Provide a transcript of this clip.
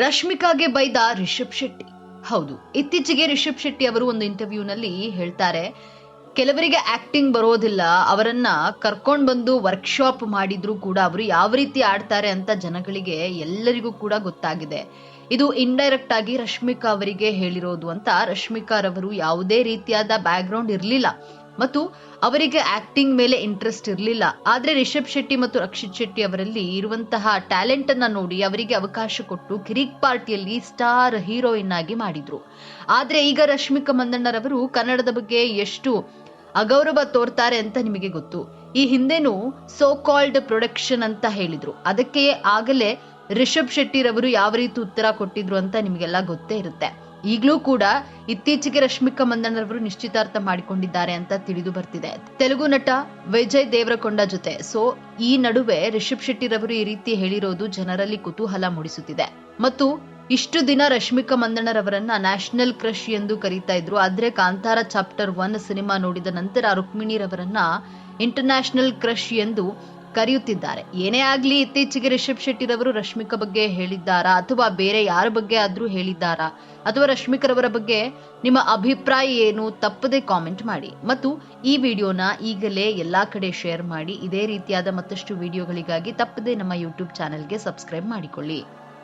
ರಶ್ಮಿಕಾಗೆ ಬೈದ ರಿಷಬ್ ಶೆಟ್ಟಿ. ಹೌದು, ಇತ್ತೀಚೆಗೆ ರಿಷಬ್ ಶೆಟ್ಟಿ ಅವರು ಒಂದು ಇಂಟರ್ವ್ಯೂನಲ್ಲಿ ಹೇಳ್ತಾರೆ, ಕೆಲವರಿಗೆ ಆಕ್ಟಿಂಗ್ ಬರೋದಿಲ್ಲ, ಅವರನ್ನ ಕರ್ಕೊಂಡು ಬಂದು ವರ್ಕ್ಶಾಪ್ ಮಾಡಿದ್ರು ಕೂಡ ಅವರು ಯಾವ ರೀತಿ ಆಡ್ತಾರೆ ಅಂತ ಜನಗಳಿಗೆ ಎಲ್ಲರಿಗೂ ಕೂಡ ಗೊತ್ತಾಗಿದೆ. ಇದು ಇಂಡೈರೆಕ್ಟ್ ಆಗಿ ರಶ್ಮಿಕಾ ಅವರಿಗೆ ಹೇಳಿರೋದು ಅಂತ ರಶ್ಮಿಕಾ ರವರು ಯಾವುದೇ ರೀತಿಯಾದ ಬ್ಯಾಕ್ಗ್ರೌಂಡ್ ಇರಲಿಲ್ಲ. ಮತ್ತು ಅವರಿಗೆ ಆಕ್ಟಿಂಗ್ ಮೇಲೆ ಇಂಟ್ರೆಸ್ಟ್ ಇರಲಿಲ್ಲ. ಆದರೆ ರಿಷಬ್ ಶೆಟ್ಟಿ ಮತ್ತು ರಕ್ಷಿತ್ ಶೆಟ್ಟಿ ಅವರಲ್ಲಿ ಇರುವಂತಹ ಟ್ಯಾಲೆಂಟ್ ಅನ್ನ ನೋಡಿ ಅವರಿಗೆ ಅವಕಾಶ ಕೊಟ್ಟು ಕಿರಿಕ್ ಪಾರ್ಟಿಯಲ್ಲಿ ಸ್ಟಾರ್ ಹೀರೋಯಿನ್ ಆಗಿ ಮಾಡಿದ್ರು. ಆದ್ರೆ ಈಗ ರಶ್ಮಿಕಾ ಮಂದಣ್ಣರವರು ಕನ್ನಡದ ಬಗ್ಗೆ ಎಷ್ಟು ಅಗೌರವ ತೋರ್ತಾರೆ ಅಂತ ನಿಮಗೆ ಗೊತ್ತು. ಈ ಹಿಂದೆನೂ ಸೋ ಕಾಲ್ಡ್ ಪ್ರೊಡಕ್ಷನ್ ಅಂತ ಹೇಳಿದ್ರು. ಅದಕ್ಕೆ ಆಗಲೇ ರಿಷಬ್ ಶೆಟ್ಟಿರವರು ಯಾವ ರೀತಿ ಉತ್ತರ ಕೊಟ್ಟಿದ್ರು ಅಂತ ನಿಮಗೆಲ್ಲ ಗೊತ್ತೇ ಇರುತ್ತೆ. ಈಗಲೂ ಕೂಡ ಇತ್ತೀಚೆಗೆ ರಶ್ಮಿಕಾ ಮಂದಣ್ಣರವರು ನಿಶ್ಚಿತಾರ್ಥ ಮಾಡಿಕೊಂಡಿದ್ದಾರೆ ಅಂತ ತಿಳಿದು ಬರ್ತಿದೆ. ತೆಲುಗು ನಟ ವಿಜಯ್ ದೇವರಕೊಂಡ ಜೊತೆ. ಸೊ ಈ ನಡುವೆ ರಿಷಬ್ ಶೆಟ್ಟಿರವರು ಈ ರೀತಿ ಹೇಳಿರೋದು ಜನರಲ್ಲಿ ಕುತೂಹಲ ಮೂಡಿಸುತ್ತಿದೆ. ಮತ್ತು ಇಷ್ಟು ದಿನ ರಶ್ಮಿಕಾ ಮಂದಣ್ಣರವರನ್ನ ನ್ಯಾಷನಲ್ ಕ್ರಶ್ ಎಂದು ಕರೀತಾ ಇದ್ರು. ಆದ್ರೆ ಕಾಂತಾರ ಚಾಪ್ಟರ್ ಒನ್ ಸಿನಿಮಾ ನೋಡಿದ ನಂತರ ರುಕ್ಮಿಣಿರವರನ್ನ ಇಂಟರ್ನ್ಯಾಷನಲ್ ಕ್ರಶ್ ಎಂದು ಕರೆಯುತ್ತಿದ್ದಾರೆ. ಏನೇ ಆಗ್ಲಿ ಇತ್ತೀಚೆಗೆ ರಿಷಬ್ ಶೆಟ್ಟಿರವರು ರಶ್ಮಿಕಾ ಬಗ್ಗೆ ಹೇಳಿದ್ದಾರಾ? ಅಥವಾ ಬೇರೆ ಯಾರ ಬಗ್ಗೆ ಆದ್ರೂ ಹೇಳಿದ್ದಾರಾ? ಅಥವಾ ರಶ್ಮಿಕರವರ ಬಗ್ಗೆ ನಿಮ್ಮ ಅಭಿಪ್ರಾಯ ಏನು? ತಪ್ಪದೆ ಕಾಮೆಂಟ್ ಮಾಡಿ. ಮತ್ತು ಈ ವಿಡಿಯೋನ ಈಗಲೇ ಎಲ್ಲಾ ಕಡೆ ಶೇರ್ ಮಾಡಿ. ಇದೇ ರೀತಿಯಾದ ಮತ್ತಷ್ಟು ವಿಡಿಯೋಗಳಿಗಾಗಿ ತಪ್ಪದೆ ನಮ್ಮ ಯೂಟ್ಯೂಬ್ ಚಾನೆಲ್ಗೆ ಸಬ್ಸ್ಕ್ರೈಬ್ ಮಾಡಿಕೊಳ್ಳಿ.